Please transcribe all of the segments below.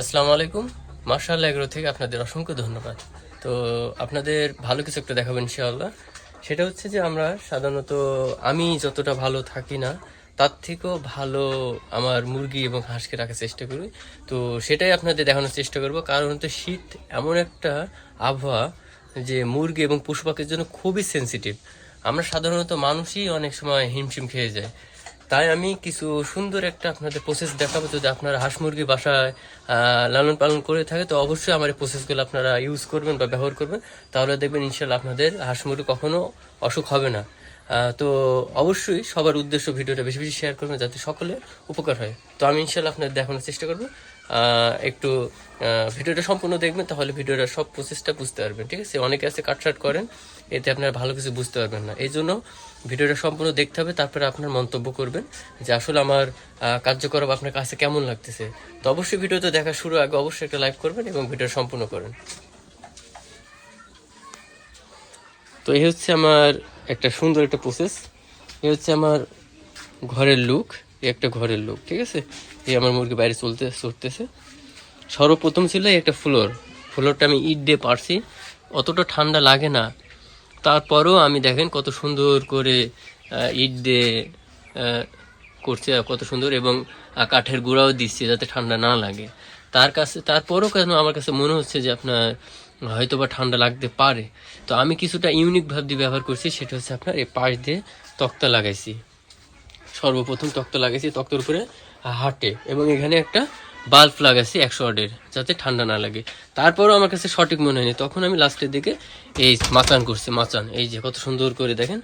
আসসালামু আলাইকুম। Martial agro থেকে আপনাদের অসংখ্য ধন্যবাদ। তো আপনাদের ভালো কিছু একটা দেখাবেন ইনশাআল্লাহ। সেটা হচ্ছে যে আমরা সাধারণত আমি যতটা ভালো থাকি না, তার থেকেও ভালো আমার মুরগি এবং হাঁসকে রাখার চেষ্টা করি। তো সেটাই আপনাদের দেখানোর চেষ্টা করব। কারণ হচ্ছে শীত এমন একটা আবহাওয়া যে মুরগি এবং পশু পাখির জন্য খুবই সেন্সিটিভ আমরা সাধারণত মানুষই অনেক সময় হিমশিম খেয়ে যায় তাই আমি কিছু সুন্দর একটা আপনাদের প্রসেস দেখাবো। যদি আপনারা হাঁস মুরগি বাসায় লালন পালন করে থাকে, তো অবশ্যই আমার এই প্রসেসগুলো আপনারা ইউজ করবেন বা ব্যবহার করবেন। তাহলে দেখবেন ইনশাল্লাহ আপনাদের হাঁস মুরগি কখনো অসুখ হবে না। তো অবশ্যই সবার উদ্দেশ্য ভিডিওটা বেশি বেশি শেয়ার করবেন, যাতে সকলে উপকার হয়। তো আমি ইনশাল্লাহ আপনাদের দেখানোর চেষ্টা করব। একটু ভিডিওটা সম্পূর্ণ দেখবেন তাহলে ভিডিওটা সব প্রসেসটা বুঝতে পারবেন ঠিক আছে? অনেকে আছে কাটসাট করেন এতে আপনারা ভালো কিছু বুঝতে পারবেন না। এই জন্য ভিডিওটা সম্পূর্ণ দেখতে হবে তারপরে আপনার মন্তব্য করবেন যে আসলে আমার আহ, কার্যকলাপ আপনার কাছে কেমন লাগতেছে। তো অবশ্যই ভিডিওতে দেখা শুরু আগে অবশ্যই একটা লাইক করবেন এবং ভিডিও সম্পূর্ণ করেন। তো এই হচ্ছে আমার একটা সুন্দর একটা প্রসেস এই হচ্ছে আমার ঘরের লুক এই একটা ঘরের লোক, ঠিক আছে? এই আমার মুরগি বাইরে চলতে, চড়তেছে। সর্বপ্রথম ছিল একটা ফ্লোর ফ্লোরটা আমি ইট দিয়ে পারছি অতটা ঠান্ডা লাগে না। তারপরেও আমি দেখেন কত সুন্দর করে ইট দিয়ে করছে কত সুন্দর এবং কাঠের গুঁড়াও দিচ্ছে যাতে ঠান্ডা না লাগে। তার কাছে, তারপরও কেন আমার কাছে মনে হচ্ছে যে আপনার হয়তো বা ঠান্ডা লাগতে পারে। তো আমি কিছুটা ইউনিক ভাব দিয়ে ব্যবহার করছি, সেটা হচ্ছে আপনার এই পাশ দিয়ে তক্তা লাগাইছি। সর্বপ্রথম তক্তা লাগাইছি, তক্তার উপরে হাটে এবং এখানে একটা বাল্ব লাগাইছি একশো ওয়াটের যাতে ঠান্ডা না লাগে। তারপরেও আমার কাছে সঠিক মনে হয়নি। তখন আমি লাস্টের দিকে এই মাচান করছি, মাচান। এই যে কত সুন্দর করে দেখেন।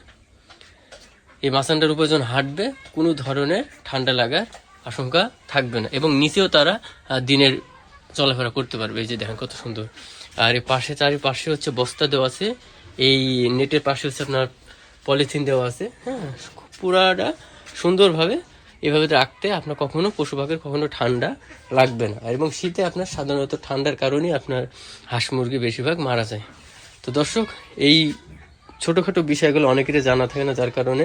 এই মাচানটার উপর যখন হাঁটবে, কোনো ধরনের ঠান্ডা লাগার আশঙ্কা থাকবে না এবং নিচেও তারা দিনের চলাফেরা করতে পারবে। এই যে দেখেন কত সুন্দর। আর এই পাশে, চারিপাশে হচ্ছে বস্তা দেওয়া আছে। এই নেটের পাশে হচ্ছে আপনার পলিথিন দেওয়া আছে। হ্যাঁ পুরাটা সুন্দরভাবে এভাবে রাখতে আপনার কখনো পশু পাখির কখনো ঠান্ডা লাগবে না। এবং শীতে আপনার সাধারণত ঠান্ডার কারণেই আপনার হাঁস মুরগি বেশিরভাগ মারা যায়। তো দর্শক, এই ছোটোখাটো বিষয়গুলো অনেকেরই জানা থাকে না, যার কারণে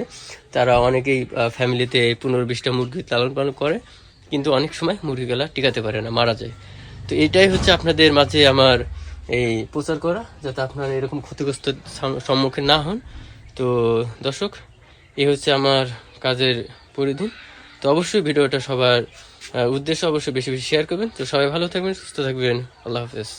তারা অনেকেই ফ্যামিলিতে পনেরো বিশটা মুরগি লালন পালন করে, কিন্তু অনেক সময় মুরগিগুলা টিকাতে পারে না, মারা যায়। তো এটাই হচ্ছে আপনাদের মাঝে আমার এই প্রচার করা, যাতে আপনারা এরকম ক্ষতিগ্রস্ত সম্মুখীন না হন। তো দর্শক, এই হচ্ছে আমার কাজের পরিধি। তো অবশ্যই ভিডিওটা সবার উদ্দেশ্য অবশ্যই বেশি বেশি শেয়ার করবেন। তো সবাই ভালো থাকবেন, সুস্থ থাকবেন। আল্লাহ হাফেজ।